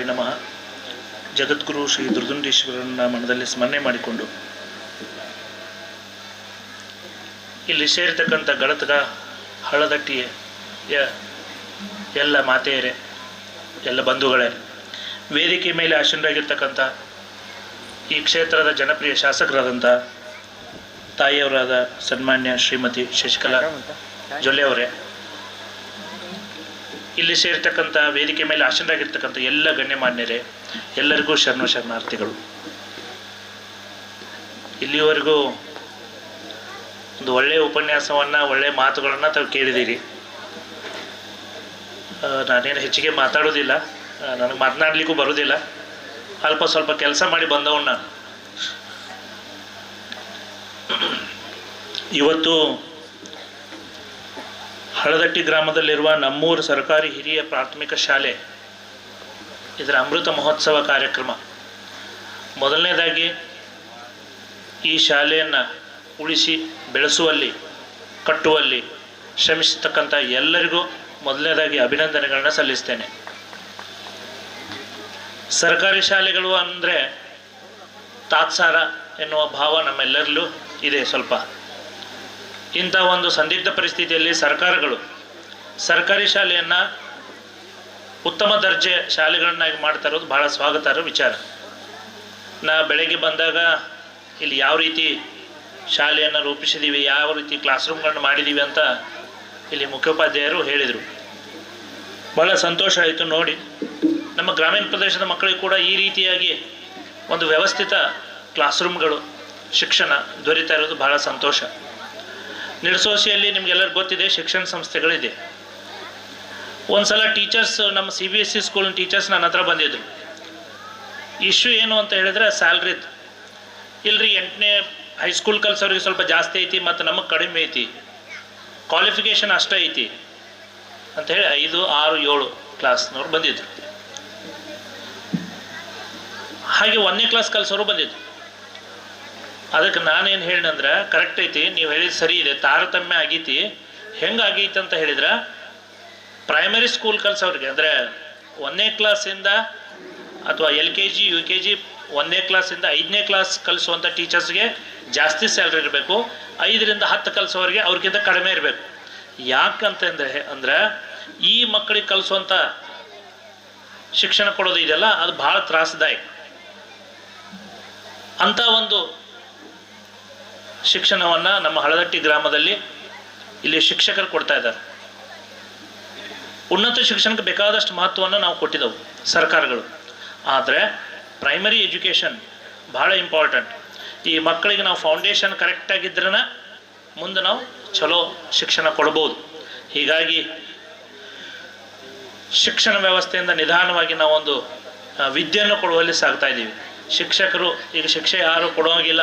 ಬಸವಲಿಂಗಾಯ ನಮಃ. ಜಗದ್ಗುರು ಶ್ರೀ ದುರ್ದುಂಡೇಶ್ವರನ ಮನದಲ್ಲಿ ಸ್ಮರಣೆ ಮಾಡಿಕೊಂಡು ಇಲ್ಲಿ ಸೇರಿರ್ತಕ್ಕಂಥ ಗಳತಗ ಹಳದಟ್ಟಿಯ ಎಲ್ಲ ಮಾತೆಯರೇ ಎಲ್ಲ ಬಂಧುಗಳೇ ವೇದಿಕೆ ಮೇಲೆ ಆಶೀನರಾಗಿರ್ತಕ್ಕಂಥ ಈ ಕ್ಷೇತ್ರದ ಜನಪ್ರಿಯ ಶಾಸಕರಾದಂಥ ತಾಯಿಯವರಾದ ಸನ್ಮಾನ್ಯ ಶ್ರೀಮತಿ ಶಶಿಕಲಾ ಜೊಲ್ಲೆ ಅವರೇ. ಇಲ್ಲಿ ಸೇರ್ತಕ್ಕಂಥ ವೇದಿಕೆ ಮೇಲೆ ಆಸನರಾಗಿರ್ತಕ್ಕಂಥ ಎಲ್ಲ ಗಣ್ಯಮಾನ್ಯರೇ, ಎಲ್ಲರಿಗೂ ಶರಣ ಶರಣಾರ್ಥಿಗಳು. ಇಲ್ಲಿವರೆಗೂ ಒಂದು ಒಳ್ಳೆಯ ಉಪನ್ಯಾಸವನ್ನು ಒಳ್ಳೆಯ ಮಾತುಗಳನ್ನು ತಾವು ಕೇಳಿದ್ದೀರಿ. ನಾನೇನು ಹೆಚ್ಚಿಗೆ ಮಾತಾಡೋದಿಲ್ಲ. ನನಗೆ ಮಾತನಾಡಲಿಕ್ಕೂ ಬರೋದಿಲ್ಲ. ಅಲ್ಪ ಸ್ವಲ್ಪ ಕೆಲಸ ಮಾಡಿ ಬಂದವನ್ನ ಇವತ್ತು ಹಳದಟ್ಟಿ ಗ್ರಾಮದಲ್ಲಿರುವ ನಮ್ಮೂರು ಸರ್ಕಾರಿ ಹಿರಿಯ ಪ್ರಾಥಮಿಕ ಶಾಲೆ. ಇದರ ಅಮೃತ ಮಹೋತ್ಸವ ಕಾರ್ಯಕ್ರಮ. ಮೊದಲನೇದಾಗಿ ಈ ಶಾಲೆಯನ್ನು ಉಳಿಸಿ, ಬೆಳೆಸುವಲ್ಲಿ, ಕಟ್ಟುವಲ್ಲಿ ಶ್ರಮಿಸತಕ್ಕಂಥ ಎಲ್ಲರಿಗೂ ಮೊದಲನೇದಾಗಿ ಅಭಿನಂದನೆಗಳನ್ನ ಸಲ್ಲಿಸ್ತೇನೆ. ಸರ್ಕಾರಿ ಶಾಲೆಗಳು ಅಂದರೆ ತಾತ್ಸಾರ ಎನ್ನುವ ಭಾವ ನಮ್ಮೆಲ್ಲರಲ್ಲೂ ಇದೆ ಸ್ವಲ್ಪ. ಇಂಥ ಒಂದು ಸಂದಿಗ್ಧ ಪರಿಸ್ಥಿತಿಯಲ್ಲಿ ಸರ್ಕಾರಗಳು ಸರ್ಕಾರಿ ಶಾಲೆಯನ್ನು ಉತ್ತಮ ದರ್ಜೆ ಶಾಲೆಗಳನ್ನಾಗಿ ಮಾಡ್ತಾ ಇರೋದು ಭಾಳ ಸ್ವಾಗತಾರ್ಹ ವಿಚಾರ. ನಾ ಬೆಳಗ್ಗೆ ಬಂದಾಗ ಇಲ್ಲಿ ಯಾವ ರೀತಿ ಶಾಲೆಯನ್ನು ರೂಪಿಸಿದ್ದೀವಿ ಯಾವ ರೀತಿ ಕ್ಲಾಸ್ ರೂಮ್ಗಳನ್ನ ಮಾಡಿದ್ದೀವಿ ಅಂತ ಇಲ್ಲಿ ಮುಖ್ಯೋಪಾಧ್ಯಾಯರು ಹೇಳಿದರು. ಭಾಳ ಸಂತೋಷ ಆಯಿತು ನೋಡಿ. ನಮ್ಮ ಗ್ರಾಮೀಣ ಪ್ರದೇಶದ ಮಕ್ಕಳಿಗೆ ಕೂಡ ಈ ರೀತಿಯಾಗಿ ಒಂದು ವ್ಯವಸ್ಥಿತ ಕ್ಲಾಸ್ ರೂಮ್ಗಳು ಶಿಕ್ಷಣ ದೊರೀತಾ ಇರೋದು ಭಾಳ ಸಂತೋಷ. ನಿಡಸೋಸಿಯಲ್ಲಿ ನಿಮ್ಗೆಲ್ಲರಿಗೂ ಗೊತ್ತಿದೆ, ಶಿಕ್ಷಣ ಸಂಸ್ಥೆಗಳಿದೆ. ಒಂದ್ಸಲ ಟೀಚರ್ಸ್ ನಮ್ಮ C B S C school teachers ನನ್ನ ಹತ್ರ ಬಂದಿದ್ರು. ಇಶ್ಯೂ ಏನು ಅಂತ ಹೇಳಿದ್ರೆ ಸ್ಯಾಲ್ರಿದು ಇಲ್ಲರಿ ಎಂಟನೇ ಹೈಸ್ಕೂಲ್ ಕಲ್ಸೋರಿಗೆ ಸ್ವಲ್ಪ ಜಾಸ್ತಿ ಐತಿ ಮತ್ತು ನಮಗೆ ಕಡಿಮೆ ಐತಿ. ಕ್ವಾಲಿಫಿಕೇಷನ್ ಅಷ್ಟೇ ಐತಿ. ಅಂತ ಹೇಳಿ ಐದು, ಆರು, ಏಳು ಕ್ಲಾಸ್ನವ್ರು ಬಂದಿದ್ರು. ಹಾಗೆ ಒಂದನೇ ಕ್ಲಾಸ್ ಕಲಿಸೋರು ಬಂದಿದ್ರು. ಅದಕ್ಕೆ ನಾನೇನು ಹೇಳಿನಂದ್ರೆ ಕರೆಕ್ಟ್ ಐತಿ, ನೀವು ಹೇಳಿದ ಸರಿ ಇದೆ, ತಾರತಮ್ಯ ಆಗೈತಿ. ಹೆಂಗೆ ಆಗೈತಿ ಅಂತ ಹೇಳಿದ್ರೆ ಪ್ರೈಮರಿ ಸ್ಕೂಲ್ ಕಲ್ಸೋರಿಗೆ, ಅಂದರೆ ಒಂದನೇ ಕ್ಲಾಸಿಂದ ಅಥವಾ L K G, U K G, ಒಂದನೇ ಕ್ಲಾಸಿಂದ ಐದನೇ ಕ್ಲಾಸ್ ಕಲಿಸುವಂಥ ಟೀಚರ್ಸ್ಗೆ ಜಾಸ್ತಿ ಸ್ಯಾಲ್ರಿ ಇರಬೇಕು. ಐದರಿಂದ ಹತ್ತು ಕಲಿಸೋರಿಗೆ ಅವ್ರಿಗಿಂತ ಕಡಿಮೆ ಇರಬೇಕು. ಯಾಕಂತಂದ್ರೆ ಅಂದ್ರೆ ಈ ಮಕ್ಕಳಿಗೆ ಕಲಿಸುವಂಥ ಶಿಕ್ಷಣ ಕೊಡೋದು ಇದೆಯಲ್ಲ ಅದು ಭಾಳ ತ್ರಾಸದಾಯಕ. ಅಂಥ ಒಂದು ಶಿಕ್ಷಣವನ್ನು ನಮ್ಮ ಹಳದಟ್ಟಿ ಗ್ರಾಮದಲ್ಲಿ ಇಲ್ಲಿ ಶಿಕ್ಷಕರು ಕೊಡ್ತಾ ಇದ್ದಾರೆ. ಉನ್ನತ ಶಿಕ್ಷಣಕ್ಕೆ ಬೇಕಾದಷ್ಟು ಮಹತ್ವವನ್ನು ನಾವು ಕೊಟ್ಟಿದ್ದೆವು ಸರ್ಕಾರಗಳು. ಆದರೆ ಪ್ರೈಮರಿ ಎಜುಕೇಷನ್ ಭಾಳ ಇಂಪಾರ್ಟೆಂಟ್ ಈ ಮಕ್ಕಳಿಗೆ ನಾವು ಫೌಂಡೇಶನ್ ಕರೆಕ್ಟಾಗಿದ್ರೇ ಮುಂದೆ ನಾವು ಚಲೋ ಶಿಕ್ಷಣ ಕೊಡ್ಬೋದು. ಹೀಗಾಗಿ ಶಿಕ್ಷಣ ವ್ಯವಸ್ಥೆಯಿಂದ ನಿಧಾನವಾಗಿ ನಾವೊಂದು ವಿದ್ಯೆಯನ್ನು ಕೊಡುವಲ್ಲಿ ಸಾಗ್ತಾ ಇದ್ದೀವಿ. ಶಿಕ್ಷಕರು ಈಗ ಶಿಕ್ಷೆ ಯಾರು ಕೊಡೋಂಗಿಲ್ಲ.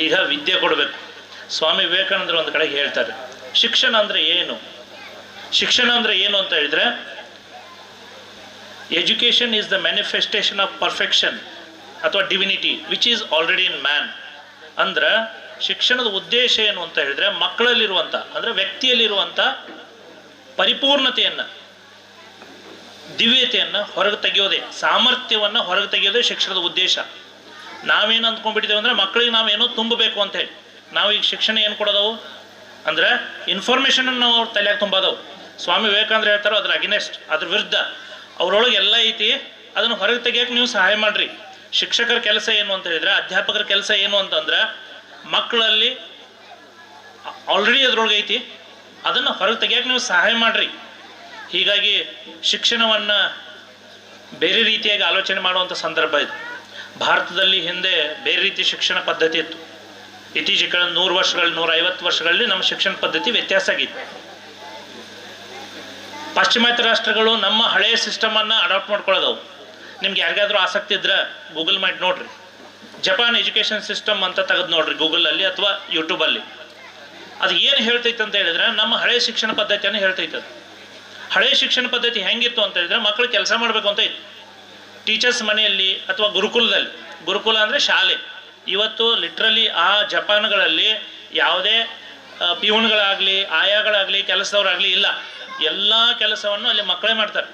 ಈಗ ವಿದ್ಯೆ ಕೊಡಬೇಕು. ಸ್ವಾಮಿ ವಿವೇಕಾನಂದರು ಒಂದು ಕಡೆಗೆ ಹೇಳ್ತಾರೆ, ಶಿಕ್ಷಣ ಅಂದರೆ ಏನು? ಶಿಕ್ಷಣ ಅಂದರೆ ಏನು ಅಂತ ಹೇಳಿದ್ರೆ education is the manifestation of perfection ಅಥವಾ divinity which is already in man ಅಂದ್ರೆ ಶಿಕ್ಷಣದ ಉದ್ದೇಶ ಏನು ಅಂತ ಹೇಳಿದ್ರೆ ಮಕ್ಕಳಲ್ಲಿರುವಂಥ ಅಂದರೆ ವ್ಯಕ್ತಿಯಲ್ಲಿರುವಂಥ ಪರಿಪೂರ್ಣತೆಯನ್ನು, ದಿವ್ಯತೆಯನ್ನು ಹೊರಗೆ ತೆಗೆಯೋದೇ, ಸಾಮರ್ಥ್ಯವನ್ನು ಹೊರಗೆ ತೆಗೆಯೋದೇ ಶಿಕ್ಷಣದ ಉದ್ದೇಶ. ನಾವೇನು ಅಂದ್ಕೊಂಡ್ಬಿಟ್ಟಿದ್ದೇವೆ ಅಂದರೆ ಮಕ್ಕಳಿಗೆ ನಾವೇನೋ ತುಂಬಬೇಕು ಅಂತ ಹೇಳಿ. ನಾವು ಈಗ ಶಿಕ್ಷಣ ಏನು ಕೊಡೋದವು? ಅಂದರೆ ಇನ್ಫಾರ್ಮೇಷನನ್ನು ನಾವು ಅವ್ರ ತಲೆಯಾಗ ತುಂಬೋದವು. ಸ್ವಾಮಿ ವಿವೇಕಾನಂದ್ರ ಹೇಳ್ತಾರೋ ಅದ್ರ ಅಗೇನೆಸ್ಟ್ ಅದ್ರ ವಿರುದ್ಧ. ಅವರೊಳಗೆ ಎಲ್ಲ ಐತಿ, ಅದನ್ನು ಹೊರಗೆ ತೆಗಿಯೋಕೆ ನೀವು ಸಹಾಯ ಮಾಡಿರಿ. ಶಿಕ್ಷಕರ ಕೆಲಸ ಏನು ಅಂತ ಹೇಳಿದ್ರೆ, ಅಧ್ಯಾಪಕರ ಕೆಲಸ ಏನು ಅಂತಂದ್ರೆ ಮಕ್ಕಳಲ್ಲಿ ಆಲ್ರೆಡಿ ಅದ್ರೊಳಗೆ ಐತಿ, ಅದನ್ನು ಹೊರಗೆ ತೆಗಿಯೋಕೆ ನೀವು ಸಹಾಯ ಮಾಡಿರಿ. ಹೀಗಾಗಿ ಶಿಕ್ಷಣವನ್ನು ಬೇರೆ ರೀತಿಯಾಗಿ ಆಲೋಚನೆ ಮಾಡುವಂಥ ಸಂದರ್ಭ ಇದು. ಭಾರತದಲ್ಲಿ ಹಿಂದೆ ಬೇರೆ ರೀತಿ ಶಿಕ್ಷಣ ಪದ್ಧತಿ ಇತ್ತು. ಇತ್ತೀಚೆಗೆ ನೂರು ವರ್ಷಗಳ ನೂರ ಐವತ್ತು ವರ್ಷಗಳಲ್ಲಿ ನಮ್ಮ ಶಿಕ್ಷಣ ಪದ್ಧತಿ ವ್ಯತ್ಯಾಸ ಆಗಿತ್ತು ಪಾಶ್ಚಿಮಾತ್ಯ ರಾಷ್ಟ್ರಗಳು ನಮ್ಮ ಹಳೆಯ ಸಿಸ್ಟಮನ್ನು ಅಡಾಪ್ಟ್ ಮಾಡ್ಕೊಳ್ಳೋದವು. ನಿಮ್ಗೆ ಯಾರಿಗಾದ್ರೂ ಆಸಕ್ತಿ ಇದ್ರೆ ಗೂಗಲ್ ಮಾಡಿ ನೋಡ್ರಿ. ಜಪಾನ್ ಎಜುಕೇಷನ್ ಸಿಸ್ಟಮ್ ಅಂತ ತೆಗೆದು ನೋಡ್ರಿ ಗೂಗಲಲ್ಲಿ ಅಥವಾ ಯೂಟ್ಯೂಬಲ್ಲಿ ಅದು ಏನು ಹೇಳ್ತೈತೆ ಅಂತ ಹೇಳಿದ್ರೆ ನಮ್ಮ ಹಳೆಯ ಶಿಕ್ಷಣ ಪದ್ಧತಿಯನ್ನು ಹೇಳ್ತೈತೆ ಅದು. ಹಳೆಯ ಶಿಕ್ಷಣ ಪದ್ಧತಿ ಹೆಂಗಿತ್ತು ಅಂತ ಹೇಳಿದ್ರೆ ಮಕ್ಕಳು ಕೆಲಸ ಮಾಡಬೇಕು ಅಂತ ಇತ್ತು. ಟೀಚರ್ಸ್ ಮನೆಯಲ್ಲಿ ಅಥವಾ ಗುರುಕುಲದಲ್ಲಿ, ಗುರುಕುಲ ಅಂದರೆ ಶಾಲೆ. ಇವತ್ತು ಲಿಟ್ರಲಿ ಆ ಜಪಾನ್ಗಳಲ್ಲಿ ಯಾವುದೇ ಪಿಯೂನ್ಗಳಾಗಲಿ, ಆಯಾಗಳಾಗಲಿ, ಕೆಲಸದವರಾಗಲಿ ಇಲ್ಲ. ಎಲ್ಲ ಕೆಲಸವನ್ನು ಅಲ್ಲಿ ಮಕ್ಕಳೇ ಮಾಡ್ತಾರೆ.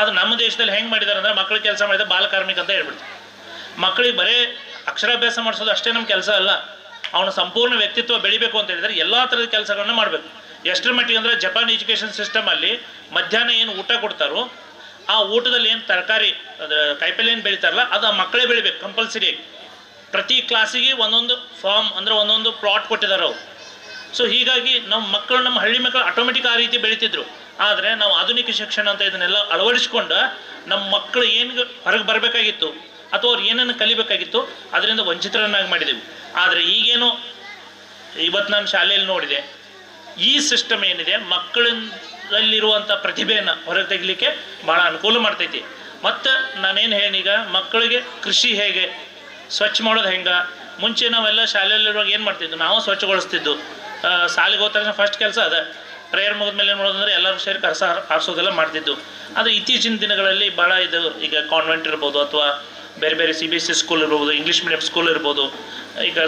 ಅದು ನಮ್ಮ ದೇಶದಲ್ಲಿ ಹೆಂಗೆ ಮಾಡಿದ್ದಾರೆ ಅಂದರೆ ಮಕ್ಕಳು ಕೆಲಸ ಮಾಡಿದ್ರೆ ಬಾಲಕಾರ್ಮಿಕ ಅಂತ ಹೇಳ್ಬಿಡ್ತಾರೆ. ಮಕ್ಕಳಿಗೆ ಬರೀ ಅಕ್ಷರಾಭ್ಯಾಸ ಮಾಡಿಸೋದು ಅಷ್ಟೇ ನಮ್ಮ ಕೆಲಸ ಅಲ್ಲ. ಅವನ ಸಂಪೂರ್ಣ ವ್ಯಕ್ತಿತ್ವ ಬೆಳಿಬೇಕು ಅಂತ ಹೇಳಿದರೆ ಎಲ್ಲ ಥರದ ಕೆಲಸಗಳನ್ನ ಮಾಡಬೇಕು. ಎಷ್ಟರ ಮಟ್ಟಿಗೆ ಅಂದರೆ ಜಪಾನ್ ಎಜುಕೇಷನ್ ಸಿಸ್ಟಮಲ್ಲಿ ಮಧ್ಯಾಹ್ನ ಏನು ಊಟ ಕೊಡ್ತಾರೋ ಆ ಊಟದಲ್ಲಿ ಏನು ತರಕಾರಿ ಅದು ಕಾಯಿಪಲ್ಯ ಏನು ಬೆಳೀತಾರಲ್ಲ, ಅದು ಆ ಮಕ್ಕಳೇ ಬೆಳಿಬೇಕು ಕಂಪಲ್ಸರಿಯಾಗಿ ಪ್ರತಿ ಕ್ಲಾಸಿಗೆ ಒಂದೊಂದು ಫಾರ್ಮ್ ಅಂದರೆ ಒಂದೊಂದು ಪ್ಲಾಟ್ ಕೊಟ್ಟಿದ್ದಾರೆ ಅವರು. ಸೊ ಹೀಗಾಗಿ ನಮ್ಮ ಮಕ್ಕಳು, ನಮ್ಮ ಹಳ್ಳಿ ಮಕ್ಕಳು ಆಟೋಮೆಟಿಕ್ ಆ ರೀತಿ ಬೆಳೀತಿದ್ರು. ಆದರೆ ನಾವು ಆಧುನಿಕ ಶಿಕ್ಷಣ ಅಂತ ಇದನ್ನೆಲ್ಲ ಅಳವಡಿಸ್ಕೊಂಡು ನಮ್ಮ ಮಕ್ಕಳು ಏನು ಹೊರಗೆ ಬರಬೇಕಾಗಿತ್ತು, ಅಥವಾ ಅವ್ರು ಏನನ್ನು ಕಲಿಬೇಕಾಗಿತ್ತು, ಅದರಿಂದ ವಂಚಿತರನ್ನಾಗಿ ಮಾಡಿದೆವು. ಆದರೆ ಈಗೇನು ಇವತ್ತು ನಾನು ಶಾಲೆಯಲ್ಲಿ ನೋಡಿದೆ, ಈ ಸಿಸ್ಟಮ್ ಏನಿದೆ ಮಕ್ಕಳಲ್ಲಿರುವಂಥ ಪ್ರತಿಭೆಯನ್ನು ಹೊರಗೆ ತೆಗಿಲಿಕ್ಕೆ ಭಾಳ ಅನುಕೂಲ ಮಾಡ್ತೈತಿ. ಮತ್ತು ನಾನೇನು ಹೇಳೀಗ ಮಕ್ಕಳಿಗೆ ಕೃಷಿ ಹೇಗೆ? ಸ್ವಚ್ಛ ಮಾಡೋದು ಹೆಂಗೆ? ಮುಂಚೆ ನಾವೆಲ್ಲ ಶಾಲೆಯಲ್ಲಿರುವಾಗ ಏನು ಮಾಡ್ತಿದ್ವು? ನಾವು ಸ್ವಚ್ಛಗೊಳಿಸ್ತಿದ್ದು. ಶಾಲೆಗೆ ಹೋದ ತಕ್ಷಣ ಫಸ್ಟ್ ಕೆಲಸ ಅದ. ಪ್ರೇಯರ್ ಮುಗಿದ್ಮೇಲೆ ಏನು ಮಾಡೋದಂದ್ರೆ ಎಲ್ಲರೂ ಸೇರಿ ಕಸ ಹಾರಿಸೋದೆಲ್ಲ ಮಾಡ್ತಿದ್ದು. ಆದರೆ ಇತ್ತೀಚಿನ ದಿನಗಳಲ್ಲಿ ಭಾಳ ಇದು ಈಗ ಕಾನ್ವೆಂಟ್ ಇರ್ಬೋದು ಅಥವಾ ಬೇರೆ ಬೇರೆ C B S C school ಇರ್ಬೋದು ಇಂಗ್ಲೀಷ್ ಮೀಡಿಯಂ ಸ್ಕೂಲ್ ಇರ್ಬೋದು. ಈಗ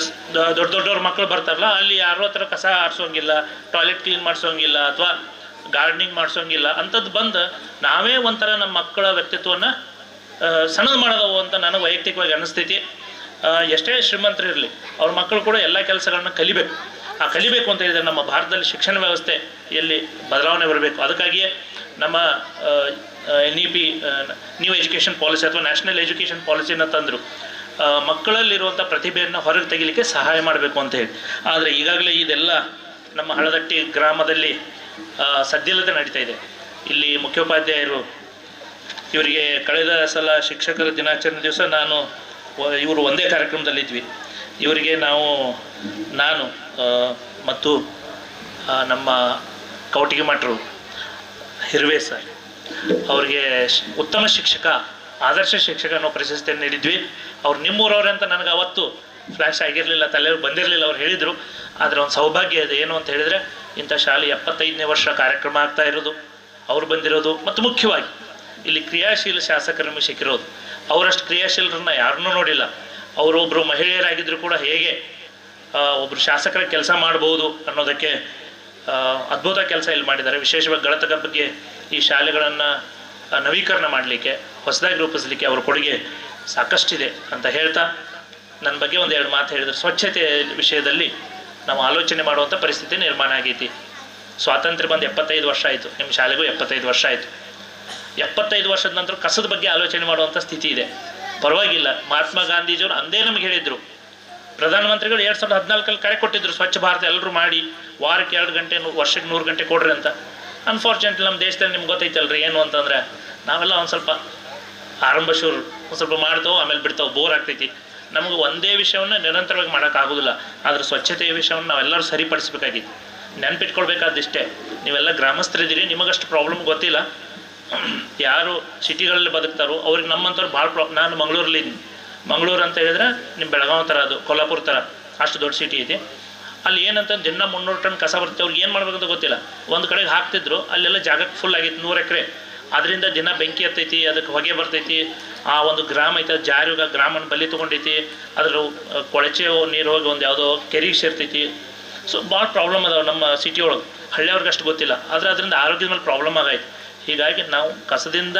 ದೊಡ್ಡ ದೊಡ್ಡವ್ರ ಮಕ್ಕಳು ಬರ್ತಾರಲ್ಲ, ಅಲ್ಲಿ ಯಾರೋ ಹತ್ರ ಕಸ ಆರಿಸೋಂಗಿಲ್ಲ ಟಾಯ್ಲೆಟ್ ಕ್ಲೀನ್ ಮಾಡಿಸೋಂಗಿಲ್ಲ ಅಥವಾ ಗಾರ್ಡನಿಂಗ್ ಮಾಡಿಸೋಂಗಿಲ್ಲ. ಅಂಥದ್ದು ಬಂದು ನಾವೇ ಒಂಥರ ನಮ್ಮ ಮಕ್ಕಳ ವ್ಯಕ್ತಿತ್ವನ ಸಣ್ಣದು ಮಾಡೋದವು ಅಂತ ನನಗೆ ವೈಯಕ್ತಿಕವಾಗಿ ಅನಿಸ್ತೈತಿ. ಎಷ್ಟೇ ಶ್ರೀಮಂತರಿರಲಿ ಅವ್ರ ಮಕ್ಕಳು ಕೂಡ ಎಲ್ಲ ಕೆಲಸಗಳನ್ನ ಕಲಿಬೇಕು. ಆ ಕಲಿಬೇಕು ಅಂತ ಹೇಳಿದ್ರೆ ನಮ್ಮ ಭಾರತದಲ್ಲಿ ಶಿಕ್ಷಣ ವ್ಯವಸ್ಥೆ ಎಲ್ಲಿ ಬದಲಾವಣೆ ಬರಬೇಕು. ಅದಕ್ಕಾಗಿಯೇ ನಮ್ಮ N E P new education policy ಅಥವಾ ನ್ಯಾಷನಲ್ ಎಜುಕೇಷನ್ ಪಾಲಿಸಿನ ತಂದರು. ಮಕ್ಕಳಲ್ಲಿರುವಂಥ ಪ್ರತಿಭೆಯನ್ನು ಹೊರಗೆ ತೆಗಿಲಿಕ್ಕೆ ಸಹಾಯ ಮಾಡಬೇಕು ಅಂತ ಹೇಳಿ. ಆದರೆ ಈಗಾಗಲೇ ಇದೆಲ್ಲ ನಮ್ಮ ಹಳದಟ್ಟಿ ಗ್ರಾಮದಲ್ಲಿ ಆ, ಸದ್ದಿಲ್ಲದೆ ನಡೀತಾ ಇದೆ. ಇಲ್ಲಿ ಮುಖ್ಯೋಪಾಧ್ಯಾಯರು ಇವರಿಗೆ ಕಳೆದ ಸಲ ಶಿಕ್ಷಕರ ದಿನಾಚರಣೆ ದಿವಸ ನಾನು ಇವರು ಒಂದೇ ಕಾರ್ಯಕ್ರಮದಲ್ಲಿದ್ವಿ. ಇವರಿಗೆ ನಾವು ನಾನು ಮತ್ತು ನಮ್ಮ ಕೌಟಿಗೆ ಮಠರು ಹಿರುವೆ ಸರ್ ಅವರಿಗೆ ಉತ್ತಮ ಶಿಕ್ಷಕ ಆದರ್ಶ ಶಿಕ್ಷಕ ಅನ್ನೋ ಪ್ರಶಸ್ತಿಯನ್ನು ನೀಡಿದ್ವಿ. ಅವ್ರು ನಿಮ್ಮೂರವ್ರೆ ಅಂತ ನನಗೆ ಅವತ್ತು ಫ್ಲ್ಯಾಶ್ ಆಗಿರಲಿಲ್ಲ ತಲೆಯವರು ಬಂದಿರಲಿಲ್ಲ ಅವ್ರು ಹೇಳಿದರು. ಆದರೆ ಒಂದು ಸೌಭಾಗ್ಯ ಇದೆ. ಏನು ಅಂತ ಹೇಳಿದರೆ ಇಂಥ ಶಾಲೆ ಎಪ್ಪತ್ತೈದನೇ ವರ್ಷ ಕಾರ್ಯಕ್ರಮ ಆಗ್ತಾ ಇರೋದು, ಅವ್ರು ಬಂದಿರೋದು, ಮತ್ತು ಮುಖ್ಯವಾಗಿ ಇಲ್ಲಿ ಕ್ರಿಯಾಶೀಲ ಶಾಸಕರ ನಮಗೆ ಸಿಕ್ಕಿರೋದು ಅವರಷ್ಟು ಕ್ರಿಯಾಶೀಲರನ್ನ ಯಾರನ್ನೂ ನೋಡಿಲ್ಲ. ಅವರೊಬ್ಬರು ಮಹಿಳೆಯರಾಗಿದ್ದರೂ ಕೂಡ ಹೇಗೆ ಒಬ್ಬರು ಶಾಸಕರ ಕೆಲಸ ಮಾಡಬಹುದು ಅನ್ನೋದಕ್ಕೆ ಅದ್ಭುತ ಕೆಲಸ ಇಲ್ಲಿ ಮಾಡಿದ್ದಾರೆ. ವಿಶೇಷವಾಗಿ ಗಣತಕ ಬಗ್ಗೆ ಈ ಶಾಲೆಗಳನ್ನು ನವೀಕರಣ ಮಾಡಲಿಕ್ಕೆ, ಹೊಸದಾಗಿ ರೂಪಿಸಲಿಕ್ಕೆ ಅವರ ಕೊಡುಗೆ ಸಾಕಷ್ಟಿದೆ ಅಂತ ಹೇಳ್ತಾ ನನ್ನ ಬಗ್ಗೆ ಒಂದು ಎರಡು ಮಾತು ಹೇಳಿದರು ಸ್ವಚ್ಛತೆ ವಿಷಯದಲ್ಲಿ ನಾವು ಆಲೋಚನೆ ಮಾಡುವಂಥ ಪರಿಸ್ಥಿತಿ ನಿರ್ಮಾಣ ಆಗೈತಿ. ಸ್ವಾತಂತ್ರ್ಯ ಬಂದು ಎಪ್ಪತ್ತೈದು ವರ್ಷ ಆಯಿತು. ನಿಮ್ಮ ಶಾಲೆಗೂ ಎಪ್ಪತ್ತೈದು ವರ್ಷ ಆಯಿತು. ಎಪ್ಪತ್ತೈದು ವರ್ಷದ ನಂತರ ಕಸದ ಬಗ್ಗೆ ಆಲೋಚನೆ ಮಾಡುವಂಥ ಸ್ಥಿತಿ ಇದೆ. ಪರವಾಗಿಲ್ಲ. ಮಹಾತ್ಮ ಗಾಂಧೀಜಿಯವರು ಅಂದೇ ನಮಗೆ ಹೇಳಿದರು. ಪ್ರಧಾನಮಂತ್ರಿಗಳು ಎರಡು ಸಾವಿರದ ಹದಿನಾಲ್ಕಲ್ಲಿ ಕರೆ ಕೊಟ್ಟಿದ್ರು, ಸ್ವಚ್ಛ ಭಾರತ ಎಲ್ಲರೂ ಮಾಡಿ, ವಾರಕ್ಕೆ ಎರಡು ಗಂಟೆ ವರ್ಷಕ್ಕೆ ನೂರು ಗಂಟೆ ಕೊಡ್ರಿ ಅಂತ. ಅನ್ಫಾರ್ಚುನೇಟ್ಲಿ ನಮ್ಮ ದೇಶದಲ್ಲಿ ನಿಮ್ಗೆ ಗೊತ್ತೈತಲ್ರಿ, ಏನು ಅಂತಂದ್ರೆ ನಾವೆಲ್ಲ ಒಂದು ಸ್ವಲ್ಪ ಆರಂಭ ಶುರು, ಒಂದು ಸ್ವಲ್ಪ ಮಾಡ್ತಾವೆ, ಆಮೇಲೆ ಬಿಡ್ತಾವೆ ಬೋರ್ ಆಗ್ತೈತಿ. ನಮಗೆ ಒಂದೇ ವಿಷಯವನ್ನು ನಿರಂತರವಾಗಿ ಮಾಡೋಕ್ಕಾಗೋದಿಲ್ಲ. ಆದರೆ ಸ್ವಚ್ಛತೆಯ ವಿಷಯವನ್ನು ನಾವೆಲ್ಲರೂ ಸರಿಪಡಿಸಬೇಕಾಗಿತ್ತು. ನೆನ್ಪಿಟ್ಕೊಳ್ಬೇಕಾದಿಷ್ಟೇ ನೀವೆಲ್ಲ ಗ್ರಾಮಸ್ಥರಿದ್ದೀರಿ, ನಿಮಗಷ್ಟು ಪ್ರಾಬ್ಲಮ್ ಗೊತ್ತಿಲ್ಲ. ಯಾರು ಸಿಟಿಗಳಲ್ಲಿ ಬದುಕ್ತಾರೋ, ಅವ್ರಿಗೆ ನಮ್ಮಂಥವ್ರು ಭಾಳ ಪ್ರಾ ನಾನು ಮಂಗಳೂರಲ್ಲಿ ಮಂಗಳೂರು ಅಂತ ಹೇಳಿದ್ರೆ ನಿಮ್ಮ ಬೆಳಗಾವಿ ಥರ ಅದು, ಕೊಲ್ಲಾಪುರ ಥರ, ಅಷ್ಟು ದೊಡ್ಡ ಸಿಟಿ ಇದೆ. ಅಲ್ಲಿ ಏನಂತ ದಿನ ಮುನ್ನೂರು ಟನ್ ಕಸ ಬರುತ್ತೆ, ಅವ್ರಿಗೆ ಏನು ಮಾಡ್ಬೇಕಂತ ಗೊತ್ತಿಲ್ಲ. ಒಂದು ಕಡೆಗೆ ಹಾಕ್ತಿದ್ರು, ಅಲ್ಲೆಲ್ಲ ಜಾಗಕ್ಕೆ ಫುಲ್ ಆಗಿತ್ತು, ನೂರು ಎಕರೆ. ಅದರಿಂದ ದಿನ ಬೆಂಕಿ ಹತ್ತೈತಿ, ಅದಕ್ಕೆ ಹೊಗೆ ಬರ್ತೈತಿ ಆ ಒಂದು ಗ್ರಾಮ ಐತೆ ಜಾರಿಯುಗ ಗ್ರಾಮನ ಬಲಿ ತೊಗೊಂಡೈತಿ ಅದ್ರ ಕೊಳಚೆ ನೀರು ಹೋಗಿ ಒಂದು ಯಾವುದೋ ಕೆರಿಗೆ ಸೇರ್ತೈತಿ. ಸೊ ಭಾಳ ಪ್ರಾಬ್ಲಮ್ ಅದಾವೆ ನಮ್ಮ ಸಿಟಿ ಒಳಗೆ. ಹಳ್ಳಿಯವ್ರಿಗೆ ಅಷ್ಟು ಗೊತ್ತಿಲ್ಲ. ಆದರೆ ಅದರಿಂದ ಆರೋಗ್ಯದ ಮೇಲೆ ಪ್ರಾಬ್ಲಮ್ ಆಗೈತೆ. ಹೀಗಾಗಿ ನಾವು ಕಸದಿಂದ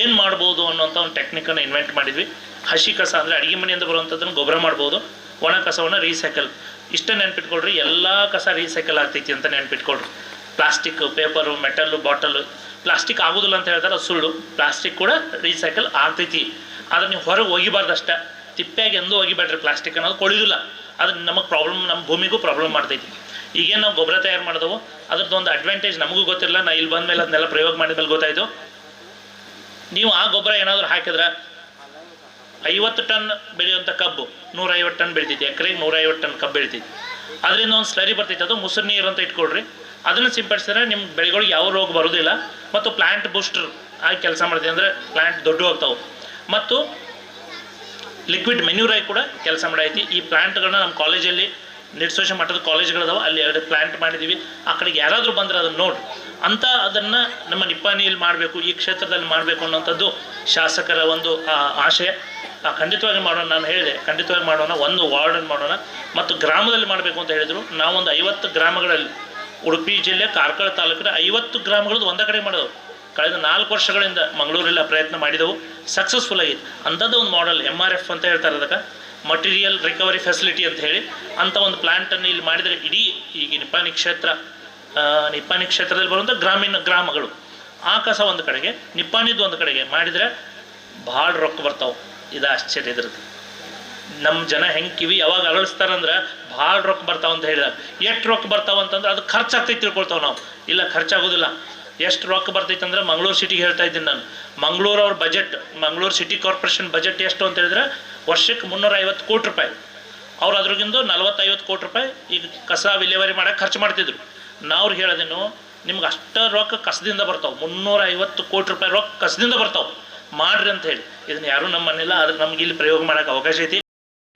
ಏನು ಮಾಡ್ಬೋದು ಅನ್ನೋಂಥ ಒಂದು ಟೆಕ್ನಿಕನ್ನು ಇನ್ವೆಂಟ್ ಮಾಡಿದ್ವಿ. ಹಸಿ ಕಸ ಅಂದರೆ ಅಡುಗೆ ಮನೆಯಿಂದ ಬರುವಂಥದ್ದನ್ನು ಗೊಬ್ಬರ ಮಾಡ್ಬೋದು. ಒಣ ಕಸವನ್ನು ರೀಸೈಕಲ್ ಇಷ್ಟ ನೆನ್ಪಿಟ್ಕೊಳ್ರಿ, ಎಲ್ಲ ಕಸ ರೀಸೈಕಲ್ ಆಗ್ತೈತಿ ಅಂತ ನೆನ್ಪಿಟ್ಕೊಳ್ರಿ. Plastic paper metal bottle plastic ಆಗೋದಿಲ್ಲ ಅಂತ ಹೇಳ್ತಾರೆ, ಅದು ಸುಳ್ಳು. ಪ್ಲಾಸ್ಟಿಕ್ ಕೂಡ ರೀಸೈಕಲ್ ಆಗ್ತೈತಿ. ಆದರೆ ನೀವು ಹೊರಗೆ ಒಗಿಬಾರ್ದು ಅಷ್ಟೇ. ತಿಪ್ಪ್ಯಾಗ ಎಂದೂ ಒಗಿಬೇಡ್ರಿ ಪ್ಲಾಸ್ಟಿಕ್ ಅನ್ನೋದು ಕೊಳಿದಿಲ್ಲ ಅದು ನಮಗೆ ಪ್ರಾಬ್ಲಮ್ ನಮ್ಮ ಭೂಮಿಗೂ ಪ್ರಾಬ್ಲಮ್ ಮಾಡ್ತೈತಿ. ಈಗೇನು ನಾವು ಗೊಬ್ಬರ ತಯಾರು ಮಾಡಿದವು, ಅದ್ರದ್ದು ಒಂದು ಅಡ್ವಾಂಟೇಜ್ ನಮಗೂ ಗೊತ್ತಿಲ್ಲ ನಾ ಇಲ್ಲಿ ಬಂದಮೇಲೆ ಅದನ್ನೆಲ್ಲ ಪ್ರಯೋಗ ಮಾಡಿದ್ಮೇಲೆ ಗೊತ್ತಾಯಿತು. ನೀವು ಆ ಗೊಬ್ಬರ ಏನಾದರೂ ಹಾಕಿದ್ರೆ ಐವತ್ತು ಟನ್ ಬೆಳೆಯುವಂಥ ಕಬ್ಬು, ನೂರೈವತ್ತು ಟನ್ ಬೆಳಿತೈತಿ. ಎಕರೆಗೆ ನೂರೈವತ್ತು ಟನ್ ಕಬ್ಬು ಬೆಳಿತೈತಿ. ಅದರಿಂದ ಒಂದು ಸ್ಲರಿ ಬರ್ತೈತೆ, ಅದು ಮುಸುರು ನೀರು ಅಂತ ಇಟ್ಕೊಳ್ರಿ. ಅದನ್ನು ಸಿಂಪಡಿಸಿದ್ರೆ ನಿಮ್ಮ ಬೆಳೆಗಳಿಗೆ ಯಾವ ರೋಗ ಬರೋದಿಲ್ಲ ಮತ್ತು ಪ್ಲಾಂಟ್ ಬೂಸ್ಟರ್ ಆಗಿ ಕೆಲಸ ಮಾಡ್ತೀವಿ ಅಂದರೆ ಪ್ಲಾಂಟ್ ದೊಡ್ಡ ಹೋಗ್ತಾವೆ ಮತ್ತು ಲಿಕ್ವಿಡ್ ಮೆನ್ಯೂರಾಗಿ ಕೂಡ ಕೆಲಸ ಮಾಡೈತಿ. ಈ ಪ್ಲ್ಯಾಂಟ್ಗಳನ್ನ ನಮ್ಮ ಕಾಲೇಜಲ್ಲಿ ನಿರ್ಸೋಷ ಮಟ್ಟದ ಕಾಲೇಜ್ಗಳಿದಾವೆ ಅಲ್ಲಿ ಎರಡು ಪ್ಲಾಂಟ್ ಮಾಡಿದ್ದೀವಿ ಆ ಕಡೆಗೆ ಯಾರಾದರೂ ಬಂದರೆ ಅದನ್ನು ನೋಡಿ. ಅಂತ ಅದನ್ನು ನಮ್ಮ ನಿಪ್ಪಾಣಿಯಲ್ಲಿ ಮಾಡಬೇಕು, ಈ ಕ್ಷೇತ್ರದಲ್ಲಿ ಮಾಡಬೇಕು ಅನ್ನೋಂಥದ್ದು ಶಾಸಕರ ಒಂದು ಆಶಯ. ಖಂಡಿತವಾಗಿ ಮಾಡೋಣ ನಾನು ಹೇಳಿದೆ. ಖಂಡಿತವಾಗಿ ಮಾಡೋಣ. ಒಂದು ವಾರ್ಡನ್ನು ಮಾಡೋಣ. ಮತ್ತು ಗ್ರಾಮದಲ್ಲಿ ಮಾಡಬೇಕು ಅಂತ ಹೇಳಿದರು. ನಾವೊಂದು ಐವತ್ತು ಗ್ರಾಮಗಳಲ್ಲಿ ಉಡುಪಿ ಜಿಲ್ಲೆ ಕಾರ್ಕಳ ತಾಲೂಕಿನ ಐವತ್ತು ಗ್ರಾಮಗಳದ್ದು ಒಂದೇ ಕಡೆ ಮಾಡಿದವು. ಕಳೆದ ನಾಲ್ಕು ವರ್ಷಗಳಿಂದ ಮಂಗಳೂರೆಲ್ಲ ಪ್ರಯತ್ನ ಮಾಡಿದೆವು. ಸಕ್ಸಸ್ಫುಲ್ ಆಗಿತ್ತು. ಅಂಥದ್ದು ಒಂದು ಮಾಡೆಲ್ ಎಂ ಆರ್ ಎಫ್ ಅಂತ ಹೇಳ್ತಾರೆ ಅದಕ್ಕೆ. ಮಟೀರಿಯಲ್ ರಿಕವರಿ ಫೆಸಿಲಿಟಿ ಅಂತ ಹೇಳಿ. ಅಂಥ ಒಂದು ಪ್ಲ್ಯಾಂಟನ್ನು ಇಲ್ಲಿ ಮಾಡಿದರೆ ಇಡೀ ಈಗ ನಿಪ್ಪಾನಿ ಕ್ಷೇತ್ರ ನಿಪ್ಪಾನಿ ಕ್ಷೇತ್ರದಲ್ಲಿ ಬರುವಂಥ ಗ್ರಾಮೀಣ ಗ್ರಾಮಗಳು. ಆ ಕಸ ಒಂದು ಕಡೆಗೆ ನಿಪ್ಪಾನಿದ್ದು ಒಂದು ಕಡೆಗೆ ಮಾಡಿದರೆ ಭಾಳ ರೊಕ್ಕ ಬರ್ತಾವೆ. ಇದು ಆಶ್ಚರ್ಯ ಇದ್ರದ್ದು ನಮ್ಮ ಜನ ಹೆಂಗೆ ಕಿವಿ ಯಾವಾಗ ಅರಳಿಸ್ತಾರಂದ್ರೆ ಭಾಳ ರೊಕ್ಕ ಬರ್ತಾವ ಅಂತ ಹೇಳಿದಾಗ ಎಷ್ಟು ರೊಕ್ಕ ಬರ್ತಾವ ಅಂತಂದ್ರೆ ಅದು ಖರ್ಚಾಗ್ತೈತಿ ತಿಳ್ಕೊಳ್ತಾವೆ ನಾವು. ಇಲ್ಲ, ಖರ್ಚಾಗೋದಿಲ್ಲ. ಎಷ್ಟು ರೊಕ್ಕ ಬರ್ತೈತೆ ಅಂದ್ರೆ ಮಂಗಳೂರು ಸಿಟಿಗೆ ಹೇಳ್ತಾ ಇದ್ದೀನಿ ನಾನು. ಮಂಗಳೂರು ಅವ್ರ budget Mangaluru city corporation budget ಎಷ್ಟು ಅಂತ ಹೇಳಿದ್ರೆ ವರ್ಷಕ್ಕೆ ಮುನ್ನೂರ ಐವತ್ತು ಕೋಟಿ ರೂಪಾಯಿ. ಅವ್ರು ಅದ್ರಗಿಂದು ನಲ್ವತ್ತೈವತ್ತು ಕೋಟಿ ರೂಪಾಯಿ ಈಗ ಕಸ ವಿಲೇವಾರಿ ಮಾಡಕ್ಕೆ ಖರ್ಚು ಮಾಡ್ತಿದ್ರು. ನಾವು ಹೇಳೋದೇನು, ನಿಮ್ಗೆ ಅಷ್ಟು ರೊಕ್ಕ ಕಸದಿಂದ ಬರ್ತಾವೆ. ಮುನ್ನೂರ ಐವತ್ತು ಕೋಟಿ ರೂಪಾಯಿ ರೊಕ್ಕ ಕಸದಿಂದ ಬರ್ತಾವೆ. ಮಾಡ್ರಿ ಅಂತ ಹೇಳಿ. ಇದನ್ನ ಯಾರೂ ನಮ್ಮ ಮನೆಯಲ್ಲ ಅದ್ರ ನಮ್ಗೆ ಇಲ್ಲಿ ಪ್ರಯೋಗ ಮಾಡೋಕೆ ಅವಕಾಶ ಐತಿ.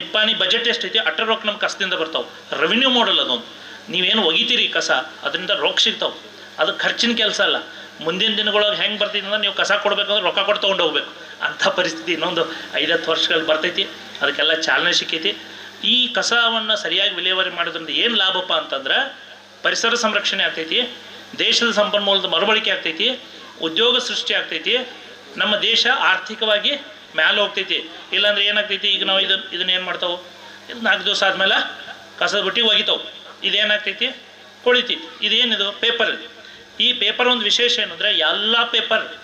ನಿಪ್ಪಾಣಿ ಬಜೆಟ್ ಎಷ್ಟೈತಿ? ಅಟ್ಟರ್ ರೊಕ್ಕ ನಮ್ಮ ಕಸದಿಂದ ಬರ್ತಾವೆ. ರೆವಿನ್ಯೂ ಮಾಡಲ್ ಅದೊಂದು ನೀವೇನು ಒಗಿತೀರಿ ಕಸ? ಅದರಿಂದ ರೊಕ್ಕ ಸಿಗ್ತಾವೆ. ಅದು ಖರ್ಚಿನ ಕೆಲಸ ಅಲ್ಲ. ಮುಂದಿನ ದಿನಗಳೊಳಗೆ ಹೆಂಗೆ ಬರ್ತೈತಿ ಅಂದ್ರೆ ನೀವು ಕಸ ಕೊಡ್ಬೇಕಂದ್ರೆ ರೊಕ್ಕ ಕೊಟ್ಟು ತೊಗೊಂಡು ಹೋಗ್ಬೇಕು. ಅಂಥ ಪರಿಸ್ಥಿತಿ ಇನ್ನೊಂದು ಐದತ್ತು ವರ್ಷಗಳಲ್ಲಿ ಬರ್ತೈತಿ. ಅದಕ್ಕೆಲ್ಲ ಚಾಲನೆ ಸಿಕ್ಕೈತಿ. ಈ ಕಸವನ್ನು ಸರಿಯಾಗಿ ವಿಲೇವಾರಿ ಮಾಡೋದ್ರಿಂದ ಏನು ಲಾಭಪ್ಪ ಅಂತಂದ್ರೆ ಪರಿಸರ ಸಂರಕ್ಷಣೆ ಆಗ್ತೈತಿ. ದೇಶದ ಸಂಪನ್ಮೂಲದ ಮರುಬಳಕೆ ಆಗ್ತೈತಿ. ಉದ್ಯೋಗ ಸೃಷ್ಟಿ ಆಗ್ತೈತಿ. ನಮ್ಮ ದೇಶ ಆರ್ಥಿಕವಾಗಿ ಮ್ಯಾಲೆ ಹೋಗ್ತೈತಿ. ಇಲ್ಲಾಂದ್ರೆ ಏನಾಗ್ತೈತಿ? ಈಗ ನಾವು ಇದನ್ನ ಇದನ್ನ ಏನು ಮಾಡ್ತಾವೆ? ಇದು ನಾಲ್ಕು ದಿವಸ ಆದ್ಮೇಲೆ ಕಸದ ಬುಟ್ಟಿ ಒಗಿತಾವೆ. ಇದೇನಾಗ್ತೈತಿ? ಕೊಳಿತೈತಿ ಇದೇನಿದು? ಪೇಪರ್. ಈ ಪೇಪರ್ ಒಂದು ವಿಶೇಷ ಏನಂದರೆ, ಎಲ್ಲ ಪೇಪರ್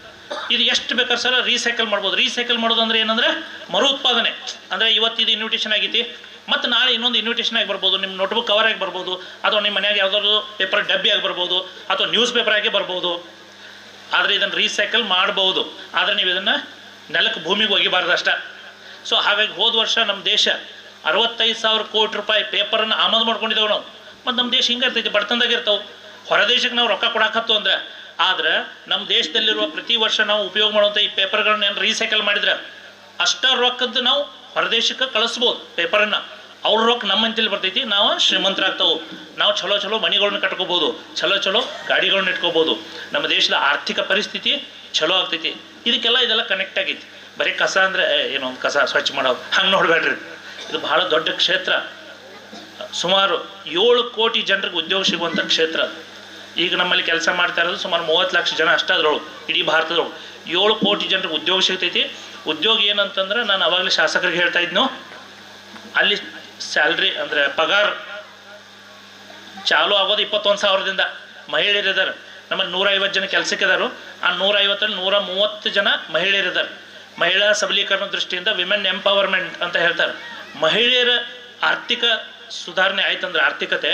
ಇದು ಎಷ್ಟು ಬೇಕಾದ್ರೆ ಸಲ ರೀಸೈಕಲ್ ಮಾಡ್ಬೋದು. ರೀಸೈಕಲ್ ಮಾಡೋದು ಅಂದ್ರೆ ಏನಂದ್ರೆ, ಮರು ಉತ್ಪಾದನೆ. ಅಂದ್ರೆ ಇವತ್ತು ಇದು ಇನ್ವಿಟೇಷನ್ ಆಗೈತಿ. ಮತ್ತು ನಾಳೆ ಇನ್ನೊಂದು ಇನ್ವಿಟೇಷನ್ ಆಗಿ ಬರ್ಬೋದು. ನಿಮ್ಮ ನೋಟ್ಬುಕ್ ಕವರ್ ಆಗಿ ಬರ್ಬೋದು. ಅಥವಾ ನಿಮ್ಮ ಮನೆಯಾಗ ಯಾವುದಾದ್ರು ಪೇಪರ್ ಡಬ್ಬಿ ಆಗಿ ಬರ್ಬೋದು. ಅಥವಾ ನ್ಯೂಸ್ ಪೇಪರ್ ಆಗಿ ಬರ್ಬೋದು. ಆದರೆ ಇದನ್ನು ರೀಸೈಕಲ್ ಮಾಡ್ಬೋದು. ಆದರೆ ನೀವು ಇದನ್ನು ನೆಲಕ್ಕೆ ಭೂಮಿಗೆ ಒಗಿಬಾರ್ದಷ್ಟ ಸೊ ಹಾಗಾಗಿ ಹೋದ ವರ್ಷ ನಮ್ಮ ದೇಶ ಅರವತ್ತೈದು ಸಾವಿರ ಕೋಟಿ ರೂಪಾಯಿ ಪೇಪರನ್ನು ಆಮದು ಮಾಡ್ಕೊಂಡಿದ್ದೇವೆ ನಾವು. ಮತ್ತು ನಮ್ಮ ದೇಶ ಹಿಂಗೆ ಇರ್ತೈತಿ, ಬಡತನದಾಗ ಇರ್ತಾವೆ. ಹೊರ ದೇಶಕ್ಕೆ ನಾವು ರೊಕ್ಕ ಕೊಡಕತ್ತು ಅಂದ್ರೆ, ಆದ್ರೆ ನಮ್ಮ ದೇಶದಲ್ಲಿರುವ ಪ್ರತಿ ವರ್ಷ ನಾವು ಉಪಯೋಗ ಮಾಡುವಂಥ ಈ ಪೇಪರ್ಗಳನ್ನ ಏನು ರೀಸೈಕಲ್ ಮಾಡಿದ್ರೆ, ಅಷ್ಟ ರೊಕ್ಕದ್ದು ನಾವು ಹೊರದೇಶಕ್ಕೆ ಕಳಿಸ್ಬೋದು ಪೇಪರನ್ನು. ಅವ್ರ ರೊಕ್ಕ ನಮ್ಮ ಅಂತೇಳಿ ಬರ್ತೈತಿ, ನಾವು ಶ್ರೀಮಂತರಾಗ್ತವೆ. ನಾವು ಚಲೋ ಚಲೋ ಮನೆಗಳನ್ನ ಕಟ್ಕೋಬೋದು ಚಲೋ ಚಲೋ ಗಾಡಿಗಳನ್ನ ಇಟ್ಕೋಬೋದು. ನಮ್ಮ ದೇಶದ ಆರ್ಥಿಕ ಪರಿಸ್ಥಿತಿ ಚಲೋ ಆಗ್ತೈತಿ. ಇದಕ್ಕೆಲ್ಲ ಇದೆಲ್ಲ ಕನೆಕ್ಟ್ ಆಗೈತಿ ಬರೀ ಕಸ ಅಂದರೆ ಏನೋ ಒಂದು ಕಸ ಸ್ವಚ್ಛ ಮಾಡೋದು ಹಂಗೆ ನೋಡಬೇಡ್ರಿ. ಇದು ಬಹಳ ದೊಡ್ಡ ಕ್ಷೇತ್ರ. ಸುಮಾರು ಏಳು ಕೋಟಿ ಜನರಿಗೆ ಉದ್ಯೋಗ ಸಿಗುವಂಥ ಕ್ಷೇತ್ರ. ಈಗ ನಮ್ಮಲ್ಲಿ ಕೆಲಸ ಮಾಡ್ತಾ ಇರೋದು ಸುಮಾರು ಮೂವತ್ತು ಲಕ್ಷ ಜನ ಅಷ್ಟೇ ಅದ್ರೊಳಗೆ, ಇಡೀ ಭಾರತದೊಳಗೆ. ಏಳು ಕೋಟಿ ಜನರಿಗೆ ಉದ್ಯೋಗ ಸಿಗ್ತೈತಿ. ಉದ್ಯೋಗ ಏನಂತಂದ್ರೆ ನಾನು ಅವಾಗಲೇ ಶಾಸಕರಿಗೆ ಹೇಳ್ತಾ ಇದ್ನೋ, ಅಲ್ಲಿ ಸ್ಯಾಲ್ರಿ ಅಂದರೆ ಪಗಾರ್ ಚಾಲು ಆಗೋದು ಇಪ್ಪತ್ತೊಂದು ಸಾವಿರದಿಂದ ಮಹಿಳೆಯರು ಇದ್ದಾರೆ ನಮ್ಮಲ್ಲಿ ನೂರ ಐವತ್ತು ಜನ ಕೆಲಸಕ್ಕೆ ಇದಾರು ಆ ನೂರ ಐವತ್ತರಲ್ಲಿ ನೂರ ಮೂವತ್ತು ಜನ ಮಹಿಳೆಯರಿದ್ದಾರೆ. ಮಹಿಳಾ ಸಬಲೀಕರಣ ದೃಷ್ಟಿಯಿಂದ ವಿಮೆನ್ ಎಂಪವರ್ಮೆಂಟ್ ಅಂತ ಹೇಳ್ತಾರೆ. ಮಹಿಳೆಯರ ಆರ್ಥಿಕ ಸುಧಾರಣೆ ಆಯ್ತಂದ್ರೆ ಆರ್ಥಿಕತೆ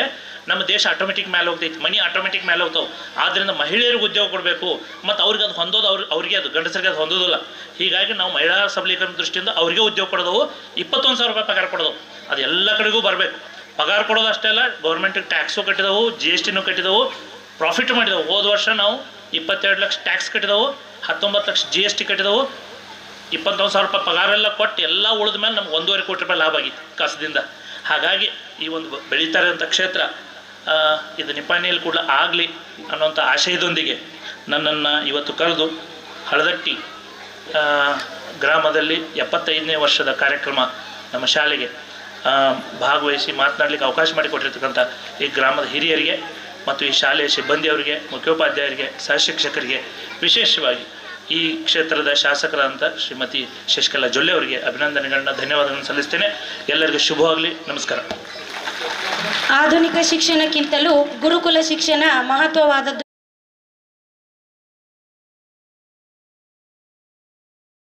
ನಮ್ಮ ದೇಶ ಆಟೋಮೆಟಿಕ್ ಮೇಲೆ ಹೋಗ್ತೈತಿ. ಮನಿ ಆಟೋಮೆಟಿಕ್ ಮೇಲೆ ಹೋಗ್ತಾವೆ. ಆದ್ದರಿಂದ ಮಹಿಳೆಯರಿಗೆ ಉದ್ಯೋಗ ಕೊಡಬೇಕು. ಮತ್ತು ಅವ್ರಿಗೆ ಅದು ಹೊಂದೋದು ಅವ್ರ, ಅವ್ರಿಗೆ ಅದು, ಗಂಡಸರಿಗೆ ಅದು ಹೊಂದೋದಿಲ್ಲ. ಹೀಗಾಗಿ ನಾವು ಮಹಿಳಾ ಸಬಲೀಕರಣ ದೃಷ್ಟಿಯಿಂದ ಅವರಿಗೆ ಉದ್ಯೋಗ ಕೊಡೋದು ಇಪ್ಪತ್ತೊಂದು ಸಾವಿರ ರೂಪಾಯಿ ಪಗಾರ ಕೊಡೋದು ಅದು ಎಲ್ಲ ಕಡೆಗೂ ಬರಬೇಕು. ಪಗಾರ ಕೊಡೋದು ಅಷ್ಟೇ ಅಲ್ಲ ಗೌರ್ಮೆಂಟಿಗೆ ಟ್ಯಾಕ್ಸು ಕಟ್ಟಿದವು ಜಿ ಎಸ್ ಟಿನೂ ಕಟ್ಟಿದವು. ಪ್ರಾಫಿಟ್ ಮಾಡಿದೆವು. ಹೋದ ವರ್ಷ ನಾವು ಇಪ್ಪತ್ತೆರಡು ಲಕ್ಷ ಟ್ಯಾಕ್ಸ್ ಕಟ್ಟಿದವು. ಹತ್ತೊಂಬತ್ತು ಲಕ್ಷ ಜಿ ಎಸ್ ಟಿ ಕಟ್ಟಿದವು. ಇಪ್ಪತ್ತೊಂದು ಸಾವಿರ ರೂಪಾಯಿ ಪಗಾರ ಎಲ್ಲ ಕೊಟ್ಟು ಎಲ್ಲ ಉಳಿದ ಮೇಲೆ ನಮ್ಗೆ ಒಂದೂವರೆ ಕೋಟಿ ರೂಪಾಯಿ ಲಾಭ ಆಗಿತ್ತು ಕಸದಿಂದ. ಹಾಗಾಗಿ ಈ ಒಂದು ಬೆಳೀತಾರೆ ಅಂತ ಕ್ಷೇತ್ರ ಇದು ನಿಪಾಣಿಯಲ್ಲಿ ಕೂಡ ಆಗಲಿ ಅನ್ನೋಂಥ ಆಶಯದೊಂದಿಗೆ ನನ್ನನ್ನು ಇವತ್ತು ಕರೆದು ಹಳದಟ್ಟಿ ಗ್ರಾಮದಲ್ಲಿ ಎಪ್ಪತ್ತೈದನೇ ವರ್ಷದ ಕಾರ್ಯಕ್ರಮ ನಮ್ಮ ಶಾಲೆಗೆ ಭಾಗವಹಿಸಿ ಮಾತನಾಡಲಿಕ್ಕೆ ಅವಕಾಶ ಮಾಡಿಕೊಟ್ಟಿರ್ತಕ್ಕಂಥ ಈ ಗ್ರಾಮದ ಹಿರಿಯರಿಗೆ ಮತ್ತು ಈ ಶಾಲೆಯ ಸಿಬ್ಬಂದಿಯವರಿಗೆ, ಮುಖ್ಯೋಪಾಧ್ಯಾಯರಿಗೆ, ಸಹಶಿಕ್ಷಕರಿಗೆ, ವಿಶೇಷವಾಗಿ ಈ ಕ್ಷೇತ್ರದ ಶಾಸಕರಾದಂಥ ಶ್ರೀಮತಿ ಶಶಿಕಲಾ ಜೊಲ್ಲೆ ಅವರಿಗೆ ಅಭಿನಂದನೆಗಳನ್ನ, ಧನ್ಯವಾದಗಳನ್ನು ಸಲ್ಲಿಸ್ತೇನೆ. ಎಲ್ಲರಿಗೂ ಶುಭವಾಗಲಿ. ನಮಸ್ಕಾರ. ಆಧುನಿಕ ಶಿಕ್ಷಣಕ್ಕಿಂತಲೂ ಗುರುಕುಲ ಶಿಕ್ಷಣ ಮಹತ್ವವಾದದ್ದು